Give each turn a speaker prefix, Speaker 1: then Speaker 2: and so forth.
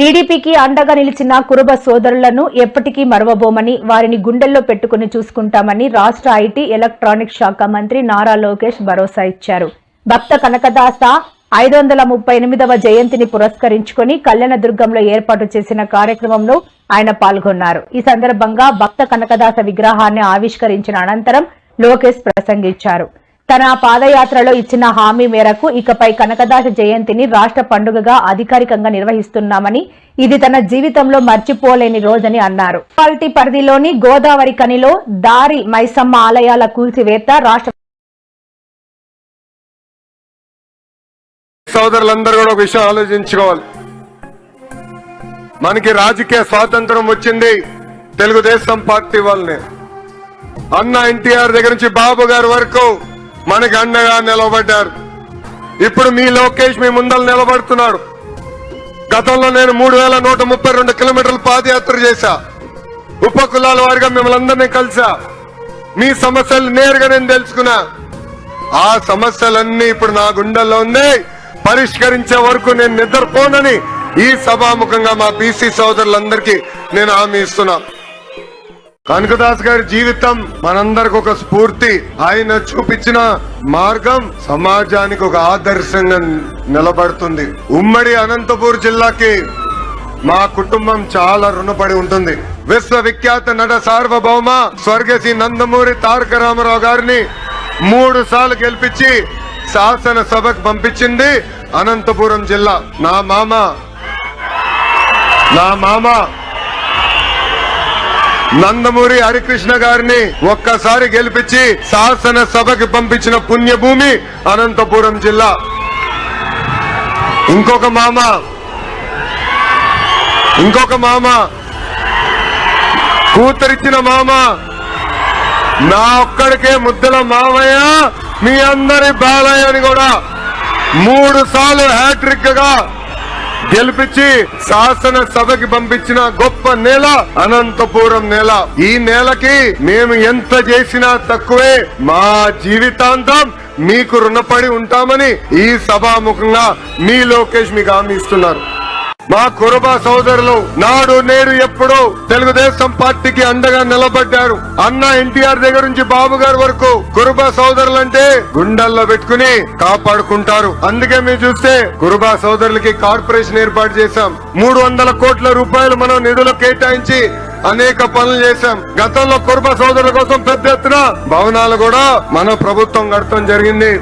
Speaker 1: టీడీపీకి అండగా నిలిచిన కురుబ సోదరులను ఎప్పటికీ మరవబోమని వారిని గుండెల్లో పెట్టుకుని చూసుకుంటామని రాష్ట్ర ఐటీ ఎలక్ట్రానిక్స్ శాఖ మంత్రి నారా లోకేష్ భరోసా ఇచ్చారు. భక్త కనకదాస ఐదు వందల ముప్పై ఎనిమిదవ జయంతిని పురస్కరించుకుని కళ్యాణదుర్గంలో ఏర్పాటు చేసిన కార్యక్రమంలో ఆయన పాల్గొన్నారు. ఈ సందర్భంగా భక్త కనకదాస విగ్రహాన్ని ఆవిష్కరించిన అనంతరం లోకేష్ ప్రసంగించారు. తన పాదయాత్రలో ఇచ్చిన హామీ మేరకు ఇకపై కనకదాస జయంతిని రాష్ట్ర పండుగగా అధికారికంగా నిర్వహిస్తున్నామని ఇది తన జీవితంలో మర్చిపోలేని రోజని అన్నారు. మున్సిపాలిటీ పరిధిలోని గోదావరి కనిలో దారి మైసమ్మ ఆలయాల కూల్చివేత రాష్ట్ర
Speaker 2: సోదరులందరూ కూడా ఒక విషయం ఆలోచించుకోవాలి. మనకి రాజకీయ స్వాతంత్రం వచ్చింది తెలుగుదేశం పార్టీ వల్లనే అన్న ఎన్టీఆర్ దగ్గర నుంచి బాబు గారి వరకు మనకి అండగా నిలబడ్డారు. ఇప్పుడు మీ లోకేష్ మీ ముందర నిలబడుతున్నాడు గతంలో నేను మూడు వేల నూట ముప్పై రెండు కిలోమీటర్లు పాదయాత్ర చేశా. ఉప కులాల వారిగా మిమ్మల్ని అందరినీ కలిసా మీ సమస్యలు నేరుగా నేను తెలుసుకున్నా. ఆ సమస్యలన్నీ ఇప్పుడు నా గుండెల్లో ఉన్నాయి పరిష్కరించే వరకు నేను నిద్రపోనని ఈ సభాముఖంగా మా బీసీ సోదరులందరికీ నేను హామీ ఇస్తున్నాను కనకదాస్ గారి జీవితం మనందరికి ఒక స్ఫూర్తి. ఆయన చూపించిన మార్గం సమాజానికి ఒక ఆదర్శంగా నిలబడుతుంది. ఉమ్మడి అనంతపూర్ జిల్లాకి మా కుటుంబం చాలా రుణపడి ఉంటుంది. విశ్వవిఖ్యాత నట సార్వభౌమ స్వర్గశ్రీ నందమూరి తారక రామారావు గారిని మూడు సార్లు గెలిపించి శాసనసభకు పంపించింది అనంతపురం జిల్లా. నా మామ. నా మామ. నందమూరి హరికృష్ణ గారిని ఒక్కసారి గెలిపించి శాసన సభకి పంపించిన పుణ్యభూమి అనంతపురం జిల్లా. ఇంకొక మామ. ఇంకొక మామ. కూతురిచ్చిన మామ. నా ఒక్కడికే ముద్దల మామయ్య మీ అందరి బాలయ్య అని కూడా మూడు సార్లు హ్యాట్రిక్గా గెలిపించి శాసన సభకి పంపించిన గొప్ప నేల అనంతపురం నేల. ఈ నేలకి మేము ఎంత చేసినా తక్కువే. మా జీవితాంతం మీకు రుణపడి ఉంటామని ఈ సభాముఖంగా మీ లోకేష్ మీకు హామీ ఇస్తున్నారు. మా కురబా సోదరులు నాడు నేడు ఎప్పుడు తెలుగుదేశం పార్టీకి అండగా నిలబడ్డారు. అన్న ఎన్టీఆర్ దగ్గర నుంచి బాబు గారి వరకు కురుబా సోదరులంటే గుండెల్లో పెట్టుకుని కాపాడుకుంటారు. అందుకే మీరు చూస్తే కురుబా సోదరులకి కార్పొరేషన్ ఏర్పాటు చేశాం. మూడు వందల కోట్ల రూపాయలు మనం నిధులు కేటాయించి అనేక పనులు చేశాం. గతంలో కురుబ సోదరుల కోసం పెద్ద ఎత్తున భవనాలు కూడా మన ప్రభుత్వం కడతాం జరిగింది.